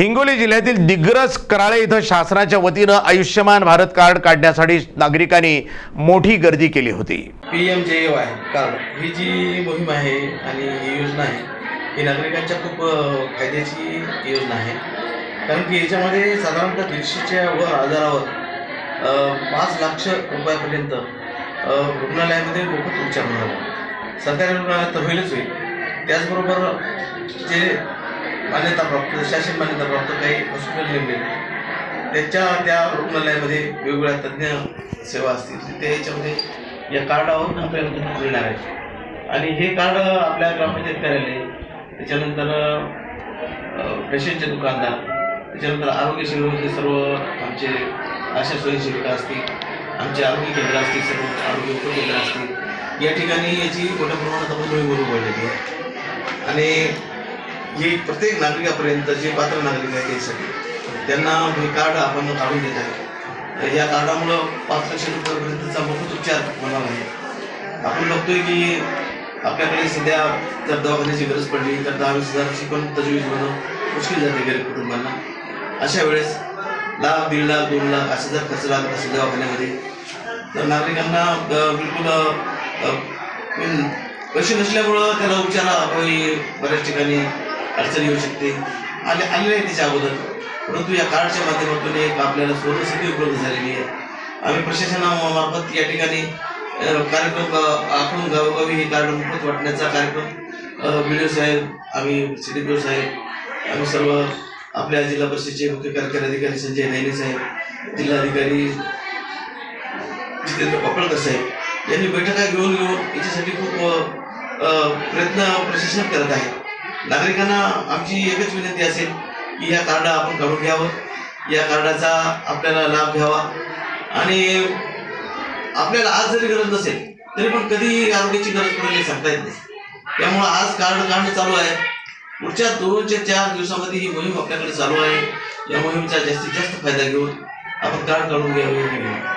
हिंगोली जिल्ह्यातील दिग्रस कराळे इथं शासनाच्या वतीनं आयुष्यमान भारत कार्ड काढण्यासाठी नागरिकांनी मोठी गर्दी केली होती. P M J Y card ही जी मोहीम आहे आणि ही योजना आहे ही नागरिकांच्या खूप फायद्याची योजना आहे. कारण की याच्यामध्ये साधारणतः दीडशेच्या वर आजारावर पाच लाख रुपयापर्यंत रुग्णालयामध्ये मोफत उपचार होणार सरकारी रुग्णालयात तर होईलच होईल. त्याचबरोबर जे मान्यताप्राप्त शासन मान्यताप्राप्त काही हॉस्पिटल नेमले त्याच्या त्या रुग्णालयामध्ये वेगवेगळ्या तज्ज्ञ सेवा असतील. ते याच्यामध्ये या कार्डावर आपल्याला मिळणार आहे. आणि हे कार्ड आपल्या ग्रामपंचायत कार्यालय त्याच्यानंतर पेशंटचे दुकानदार त्याच्यानंतर आरोग्य सेवेमध्ये सर्व आमचे आशा स्वयंसेविका असतील आमचे आरोग्य केंद्र असतील सर्व आरोग्य उपकेंद्र असतील. या ठिकाणी याची मोठ्या प्रमाणात आपण मोहीम पडलेली आहे. आणि ही प्रत्येक नागरिकापर्यंत जे पात्र नागरिक आहेत त्यासाठी त्यांना हे कार्ड आपण काढून देत आहे. या कार्डामुळं पाच लक्ष रुपयापर्यंतचा मोफत उपचार होणार आहे. आपण बघतोय की आपल्याकडे सध्या जर दवाखान्याची गरज पडली तर दहा वीस हजाराची पण तजवीज होणं मुश्किल जाते गरीब कुटुंबांना. अशा वेळेस लाख दीड लाख दोन लाख असं जर खर्च लागत असेल दवाखान्यामध्ये तर नागरिकांना बिलकुल पैसे नसल्यामुळं त्याला उपचाराअभावी बऱ्याच ठिकाणी अडचण येऊ शकते. आले आले आहे त्याच्या अगोदर. परंतु या कार्डच्या माध्यमातून एक आपल्याला स्वर्णसिद्धी उपलब्ध झालेली आहे. आम्ही प्रशासनामार्फत या ठिकाणी कार्यक्रम आखून गावोगावी हे कार्ड मोफत वाटण्याचा कार्यक्रम बी साहेब आम्ही सी डी साहेब आम्ही सर्व आपल्या जिल्हा परिषदेचे मुख्य कार्यकारी अधिकारी संजय नैने साहेब जिल्हाधिकारी जितेंद्र पापळकर साहेब यांनी बैठका घेऊन घेऊन याच्यासाठी खूप प्रयत्न प्रशासन करत आहे. नागरिकांना आमची एकच विनंती असेल की या कार्ड आपण काढून घ्यावं. या कार्डाचा आपल्याला लाभ घ्यावा. आणि आपल्याला आज जरी गरज नसेल तरी पण कधी आरोग्याची गरज पडेल सांगता येत नाही. त्यामुळं आज कार्ड काढणं चालू आहे. पुढच्या दोनच्या चार दिवसामध्ये ही मोहीम आपल्याकडे चालू आहे. या मोहिमेचा जास्तीत जास्त फायदा घेऊन आपण कार्ड काढून घ्यावे ही